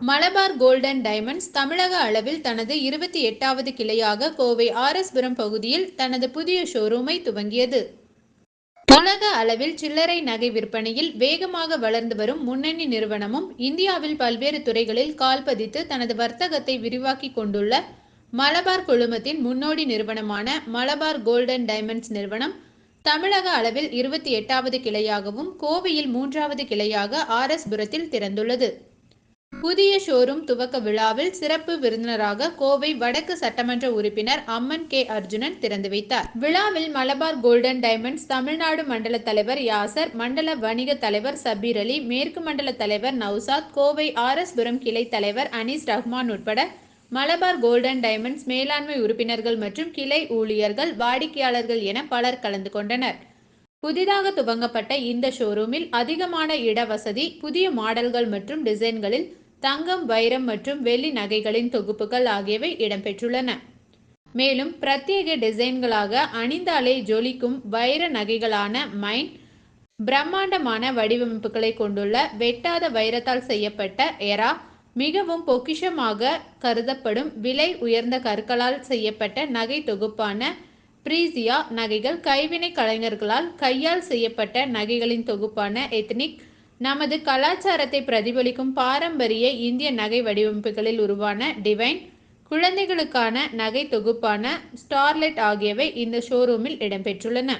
Malabar golden diamonds தமிழக அளவில் தனது இருபத்தி எட்டாவது கிளையாக கோவை ஆர்எஸ்புரம் பகுதியில் தனது புதிய ஷோரூமை துவங்கியது. உலக அளவில் சில்லறை நகை விற்பனையில் வேகமாக வளர்ந்து வரும் முன்னணி நிறுவனமும் இந்தியாவில் பல்வேறு துறைகளில் கால் பதித்து தனது வர்த்தகத்தை விரிவாக்கி கொண்டுள்ள மலபார் குழுமத்தின் முன்னோடி நிறுவனமான மலபார் கோல்டன் டைமண்ட்ஸ் நிறுவனம் தமிழக அளவில் இருபத்தி எட்டாவது கிளையாகவும் கோவையில் மூன்றாவது கிளையாக ஆர்எஸ்புரத்தில் திறந்துள்ளது. புதிய ஷோரூம் துவக்க விழாவில் சிறப்பு விருந்தினராக கோவை வடக்கு சட்டமன்ற உறுப்பினர் அம்மன் கே அர்ஜுனன் திறந்து வைத்தார். விழாவில் மலபார் கோல்டன் டைமண்ட்ஸ் தமிழ்நாடு மண்டல தலைவர் யாசர் மண்டல வணிக தலைவர் சபீர் அலி மேற்கு மண்டல தலைவர் நௌசாத் கோவை ஆர்எஸ்புரம் கிளை தலைவர் அனீஸ் ரஹ்மான் உட்பட மலபார் கோல்டன் டைமண்ட்ஸ் மேலாண்மை உறுப்பினர்கள் மற்றும் கிளை ஊழியர்கள் வாடிக்கையாளர்கள் என பலர் கலந்து கொண்டனர். புதிதாக துவங்கப்பட்ட இந்த ஷோரூமில் அதிகமான இட வசதி புதிய மாடல்கள் மற்றும் டிசைன்களில் தங்கம் வைரம் மற்றும் வெள்ளி நகைகளின் தொகுப்புகள் ஆகியவை இடம்பெற்றுள்ளன. மேலும் பிரத்யேக டிசைன்களாக அணிந்தாலே ஜொலிக்கும் வைர நகைகளான மைன் பிரம்மாண்டமான வடிவமைப்புகளை கொண்டுள்ள வெட்டாத வைரத்தால் செய்யப்பட்ட எரா மிகவும் பொக்கிஷமாக கருதப்படும் விலை உயர்ந்த கற்களால் செய்யப்பட்ட நகை தொகுப்பான பிரீசியா நகைகள் கைவினை கலைஞர்களால் கையால் செய்யப்பட்ட நகைகளின் தொகுப்பான எத்னிக் நமது கலாச்சாரத்தை பிரதிபலிக்கும் பாரம்பரிய இந்திய நகை வடிவமைப்புகளில் உருவான டிவைன் குழந்தைகளுக்கான நகை தொகுப்பான ஸ்டார்லெட் ஆகியவை இந்த ஷோரூமில் இடம்பெற்றுள்ளன.